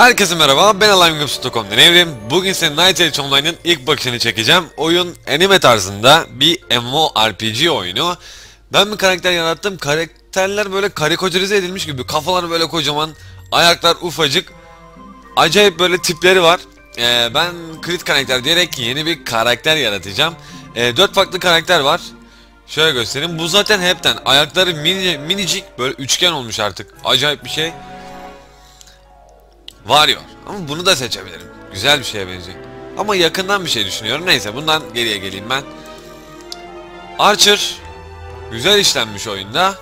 Herkese merhaba, ben AlimeGames.com'dan Evrim. Bugün size Night Age Online'ın ilk bakışını çekeceğim. Oyun anime tarzında bir MMORPG oyunu. Ben bir karakter yarattım. Karakterler böyle karikatürize edilmiş gibi. Kafaları böyle kocaman, ayaklar ufacık. Acayip böyle tipleri var. Ee, ben Crit karakter diyerek yeni bir karakter yaratacağım. Ee, 4 farklı karakter var. Şöyle göstereyim. Bu zaten hepten. Ayakları mini, minicik böyle üçgen olmuş artık. Acayip bir şey. Varıyor. Ama bunu da seçebilirim. Güzel bir şeye benziyor. Ama yakından bir şey düşünüyorum. Neyse bundan geriye geleyim ben. Archer. Güzel işlenmiş oyunda.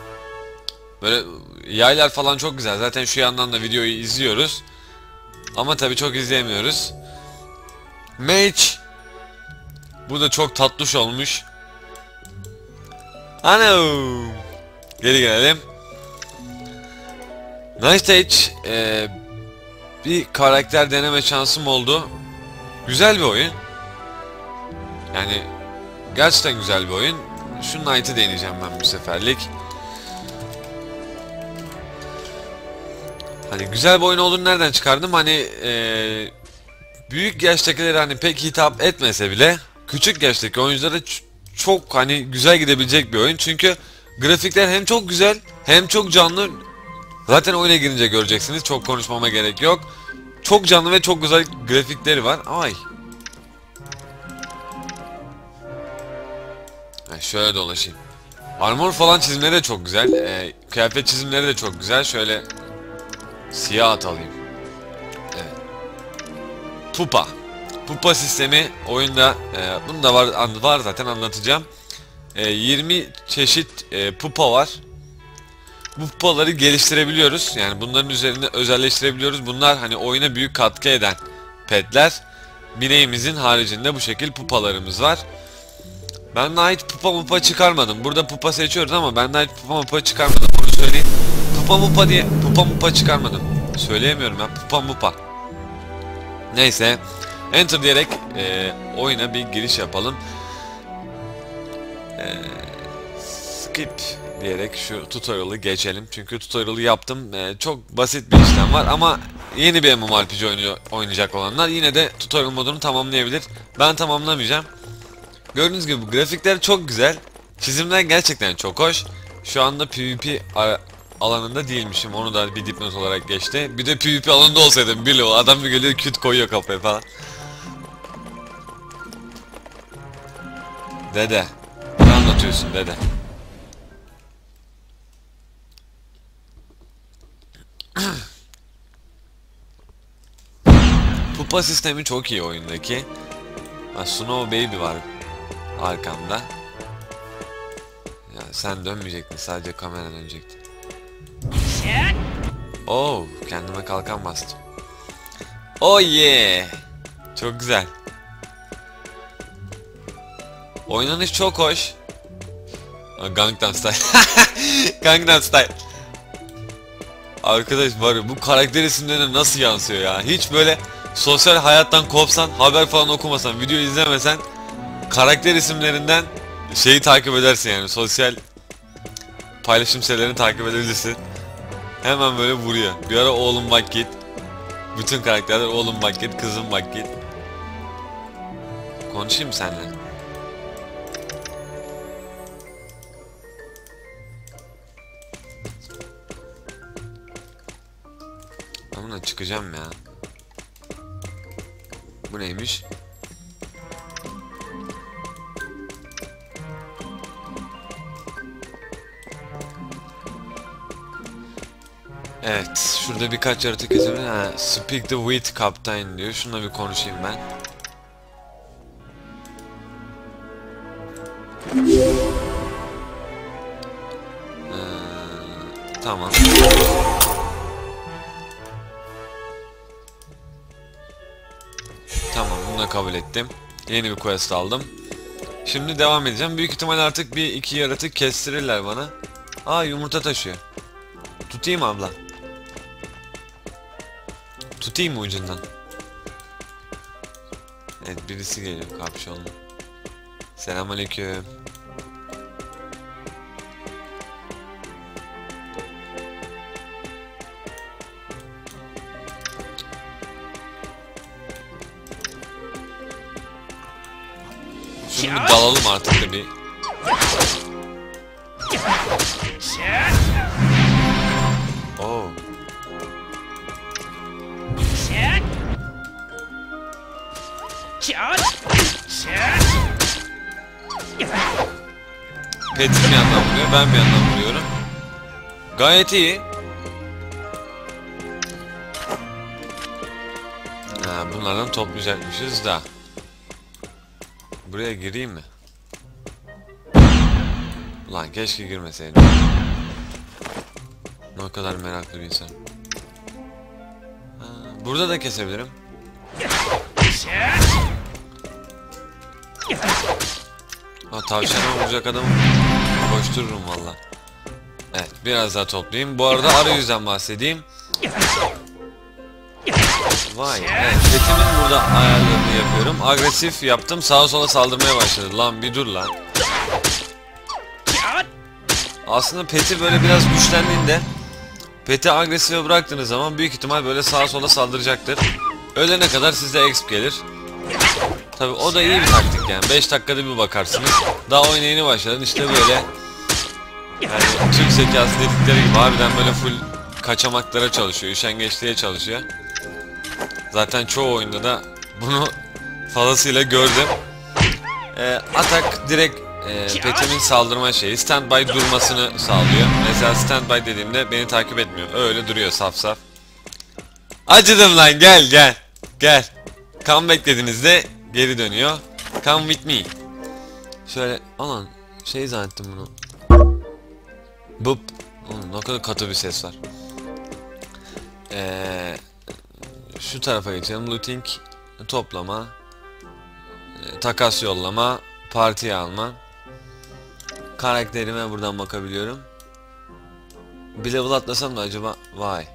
Böyle yaylar falan çok güzel. Zaten şu yandan da videoyu izliyoruz. Ama tabi çok izleyemiyoruz. Mage. Bu da çok tatlış olmuş. Ano. Geri gelelim. Night Stage e, bir karakter deneme şansım oldu. Güzel bir oyun. Yani gerçekten güzel bir oyun. Şu Knight'ı deneyeceğim ben bu seferlik. Hani güzel bir oyun olduğunu nereden çıkardım? Hani ee, büyük yaştakilere hani pek hitap etmese bile küçük yaştaki oyunculara çok hani güzel gidebilecek bir oyun. Çünkü grafikler hem çok güzel hem çok canlı. Zaten oyuna girince göreceksiniz. Çok konuşmama gerek yok. Çok canlı ve çok güzel grafikleri var. Ay. Şöyle dolaşayım. Armor falan çizimleri de çok güzel. Ee, kıyafet çizimleri de çok güzel. Şöyle siyah at alayım. Evet. Pupa. Pupa sistemi oyunda e, bunu da var var zaten anlatacağım. E, 20 çeşit e, pupa var. Bu pupaları geliştirebiliyoruz. Yani bunların üzerinde özelleştirebiliyoruz. Bunlar hani oyuna büyük katkı eden petler. Bineğimizin haricinde bu şekil pupalarımız var. Ben Night pupa mupa çıkarmadım. Burada pupa seçiyoruz ama ben Night pupa mupa çıkarmadım. Bunu söyleyeyim. Pupa mupa diye pupa mupa çıkarmadım. Söyleyemiyorum ya. Pupa mupa. Neyse. Enter diyerek e, oyuna bir giriş yapalım. E, skip diyerek şu tutorial'ı geçelim. Çünkü tutorial'ı yaptım. E, çok basit bir işlem var ama yeni bir MMORPG oynuyor, oynayacak olanlar yine de tutorial modunu tamamlayabilir. Ben tamamlamayacağım. Gördüğünüz gibi grafikler çok güzel. Çizimler gerçekten çok hoş. Şu anda PvP alanında değilmişim. Onu da bir dipnot olarak geçti. Bir de PvP alanında olsaydım bile o adam bir geliyor küt koyuyor kafaya falan. Dede. Ne anlatıyorsun dede? Pupa sistemi çok iyi oyundaki. Ha, Snow Baby var arkamda. Ya sen dönmeyecektin sadece kamera dönecekti. Oh kendime kalkan bastım. Oh yeah. Çok güzel. Oynanış çok hoş. Gangnam Style. Gangnam Style. Arkadaş var bu karakter isimlerine nasıl yansıyor ya? Hiç böyle sosyal hayattan kopsan, haber falan okumasan, video izlemesen karakter isimlerinden şeyi takip edersin yani sosyal paylaşım sitelerini takip edebilirsin. Hemen böyle vuruyor. Bir ara oğlum bak git. Bütün karakterler oğlum bak git, kızım bak git. Konuşayım seninle. Ben çıkacağım ya. Bu neymiş? Evet, şurada birkaç yaratık. Ha, speak the wheat captain diyor. Şununla bir konuşayım ben. Bunu da kabul ettim. Yeni bir quest aldım. Şimdi devam edeceğim. Büyük ihtimal artık bir iki yaratık kestirirler bana. Aa yumurta taşıyor. Tutayım abla. Tutayım mı ucundan? Evet birisi geliyor kapşonlu. Selamünaleyküm. Bir dalalım artık da bir. Oo. Pet'in bir yandan vuruyor, ben bir yandan vuruyorum. Gayet iyi. Ha, bunlardan toplayacakmışız da. Buraya gireyim mi? Ulan keşke girmeseydim. Ne kadar meraklı bir insan. Ha, burada da kesebilirim. Ha tavşana vuracak adamı koştururum valla. Evet biraz daha toplayayım. Bu arada arayüzden bahsedeyim. Vay evet burada ayarlarını yapıyorum. Agresif yaptım sağa sola saldırmaya başladı. Lan bir dur lan. Aslında peti böyle biraz güçlendiğinde peti agresife bıraktığınız zaman büyük ihtimal böyle sağa sola saldıracaktır. Ölene kadar size exp gelir. Tabi o da iyi bir taktik yani 5 dakikada bir bakarsınız. Daha oyuna yeni başladın işte böyle yani Türk zekası dedikleri gibi harbiden böyle full kaçamaklara çalışıyor, üşengeçliğe çalışıyor. Zaten çoğu oyunda da bunu fazlasıyla gördüm. Ee, atak direkt e, petimin saldırma şeyi standby durmasını sağlıyor. Mesela standby dediğimde beni takip etmiyor. Öyle duruyor saf saf. Acıdım lan gel gel. Gel. Comeback dediğinizde geri dönüyor. Come with me. Şöyle alan şey zannettim bunu. Bup. Oğlum ne kadar katı bir ses var. Ee, şu tarafa geçelim. Looting, toplama, e, takas yollama, partiye alma. Karakterime buradan bakabiliyorum. Bir level atlasam da acaba vay.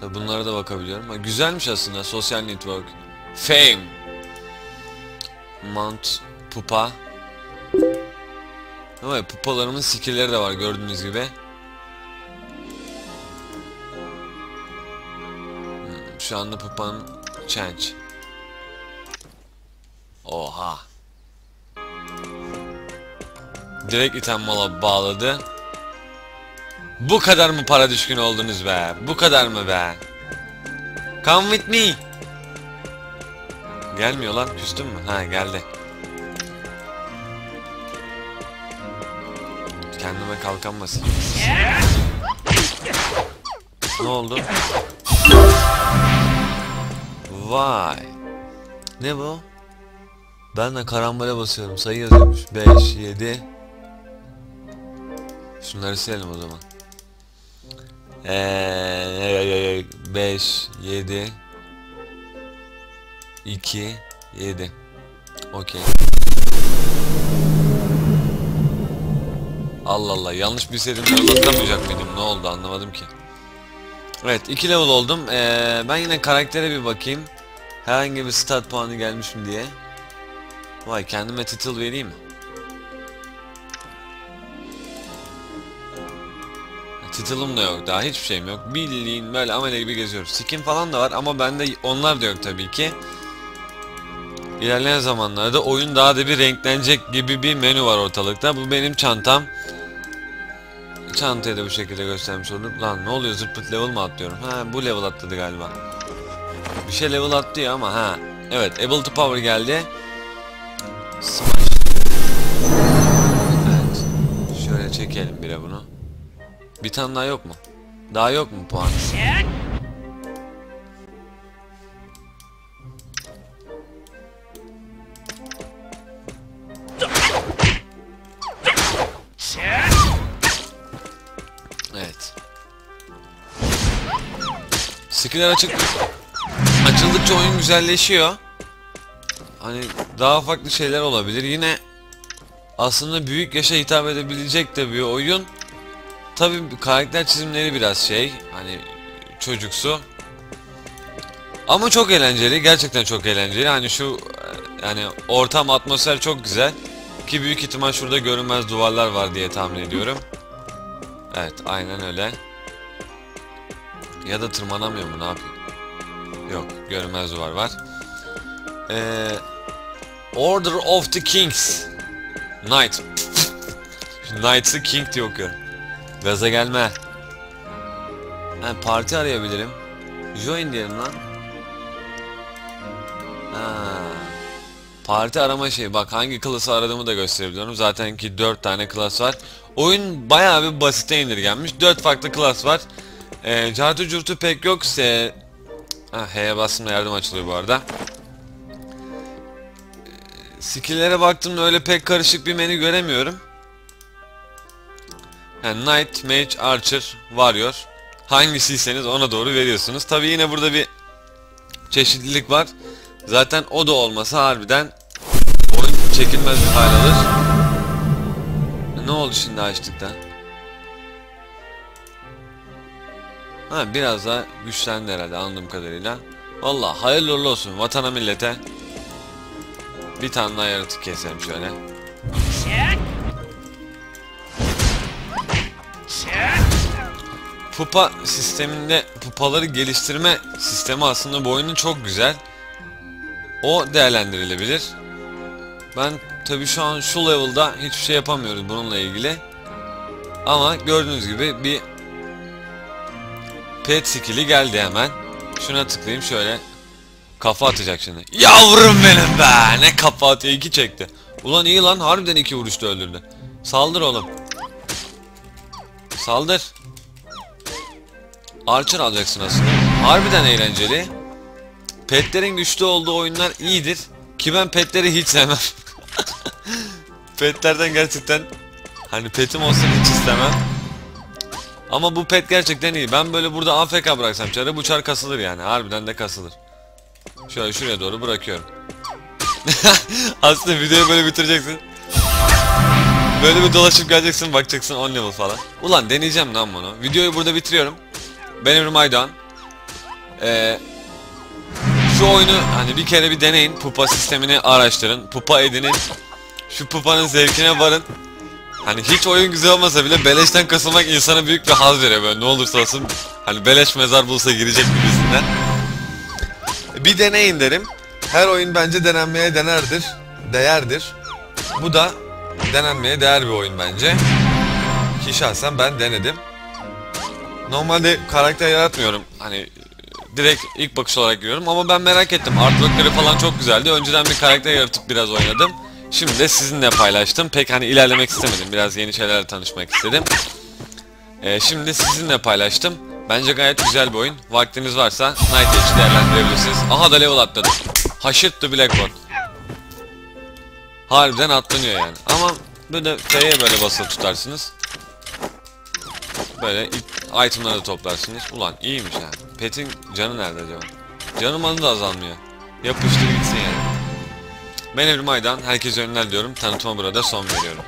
Tabi bunlara da bakabiliyorum. Ha, güzelmiş aslında sosyal network. Fame. Mount Pupa. Ama pupalarımın skill'leri de var gördüğünüz gibi. Şu anda pupanın change. Oha. Direkt item mala bağladı. Bu kadar mı para düşkün oldunuz be? Bu kadar mı be? Come with me. Gelmiyor lan küstün mü? Ha geldi. Kendime kalkan basayım. Ne oldu? Vay. Ne bu? Ben de karambole basıyorum. Sayı yazıyormuş. 5, 7. Şunları silelim o zaman. Eee 5, 7 2 7 Okey. Allah Allah yanlış bilseydim level atlamayacak mıydım ne oldu anlamadım ki. Evet 2 level oldum. Ee, ben yine karaktere bir bakayım. Herhangi bir stat puanı gelmiş mi diye. Vay kendime title vereyim mi? Title'ım da yok daha hiçbir şeyim yok. Bildiğin böyle amele gibi geziyoruz. Skin falan da var ama bende onlar da yok tabii ki. İlerleyen zamanlarda oyun daha da bir renklenecek gibi bir menü var ortalıkta. Bu benim çantam. Çantayı da bu şekilde göstermiş olduk. Lan ne oluyor zırt level mı atlıyorum? Ha bu level atladı galiba. Bir şey level atlıyor ama ha. Evet able to power geldi. Smash. Evet. Şöyle çekelim bire bunu. Bir tane daha yok mu? Daha yok mu puan? Skiller açık açıldıkça oyun güzelleşiyor. Hani daha farklı şeyler olabilir. Yine aslında büyük yaşa hitap edebilecek de bir oyun. Tabi karakter çizimleri biraz şey hani çocuksu. Ama çok eğlenceli. Gerçekten çok eğlenceli. Hani şu yani ortam atmosfer çok güzel. Ki büyük ihtimal şurada görünmez duvarlar var diye tahmin ediyorum. Evet aynen öyle. Ya da tırmanamıyor mu ne yapıyor? Yok görünmez duvar var. Ee, Order of the Kings. Knight. Knight'sı King diye okuyorum. Gaza gelme. Ha, parti arayabilirim. Join diyelim lan. Ha. Parti arama şeyi. Bak hangi klası aradığımı da gösterebiliyorum. Zaten ki 4 tane klas var. Oyun bayağı bir basite indirgenmiş. 4 farklı klas var. E, cartı curtu pek yok. Se... Ha, H'ye bastığımda yardım açılıyor bu arada. E, Skill'lere baktığımda öyle pek karışık bir menü göremiyorum. Yani Knight, Mage, Archer, Warrior. Hangisiyseniz ona doğru veriyorsunuz. Tabi yine burada bir çeşitlilik var. Zaten o da olmasa harbiden oyun çekilmez bir hal alır. Ne oldu şimdi açtıktan? Ha biraz daha güçlendi herhalde anladığım kadarıyla. Valla hayırlı uğurlu olsun vatana millete. Bir tane daha yaratık keselim şöyle. Pupa sisteminde pupaları geliştirme sistemi aslında bu oyunun çok güzel. O değerlendirilebilir. Ben tabi şu an şu level'da hiçbir şey yapamıyoruz bununla ilgili. Ama gördüğünüz gibi bir pet skill'i geldi hemen. Şuna tıklayayım şöyle. Kafa atacak şimdi. Yavrum benim be! Ne kafa atıyor iki çekti. Ulan iyi lan harbiden iki vuruşta öldürdü. Saldır oğlum. Saldır. Archer alacaksın aslında. Harbiden eğlenceli. Petlerin güçlü olduğu oyunlar iyidir. Ki ben petleri hiç sevmem. Petlerden gerçekten hani petim olsun hiç istemem. Ama bu pet gerçekten iyi. Ben böyle burada AFK bıraksam çarı bu çar kasılır yani. Harbiden de kasılır. Şöyle şuraya doğru bırakıyorum. Aslında videoyu böyle bitireceksin. Böyle bir dolaşıp geleceksin bakacaksın 10 level falan. Ulan deneyeceğim lan bunu. Videoyu burada bitiriyorum. Ben Emre Maydan. Ee, şu oyunu hani bir kere bir deneyin. Pupa sistemini araştırın. Pupa edinin. Şu pupanın zevkine varın. Hani hiç oyun güzel olmasa bile beleşten kasılmak insana büyük bir haz veriyor böyle ne olursa olsun. Hani beleş mezar bulsa girecek gibisinden. Bir deneyin derim. Her oyun bence denenmeye denerdir. Değerdir. Bu da denenmeye değer bir oyun bence. Ki şahsen ben denedim. Normalde karakter yaratmıyorum. Hani direkt ilk bakış olarak giriyorum ama ben merak ettim. Artworkleri falan çok güzeldi. Önceden bir karakter yaratıp biraz oynadım. Şimdi de sizinle paylaştım. Pek hani ilerlemek istemedim. Biraz yeni şeylerle tanışmak istedim. Ee, şimdi sizinle paylaştım. Bence gayet güzel bir oyun. Vaktiniz varsa Night Edge'i değerlendirebilirsiniz. Aha da level atladım. Haşırt the Blackboard. Harbiden atlanıyor yani. Ama böyle F'ye böyle basılı tutarsınız. Böyle itemları toplarsınız. Ulan iyiymiş yani. Pet'in canı nerede acaba? Canım anı da azalmıyor. Yapıştır gitsin yani. Ben Evrim Aydan. Herkese önler diyorum. Tanıtıma burada son veriyorum.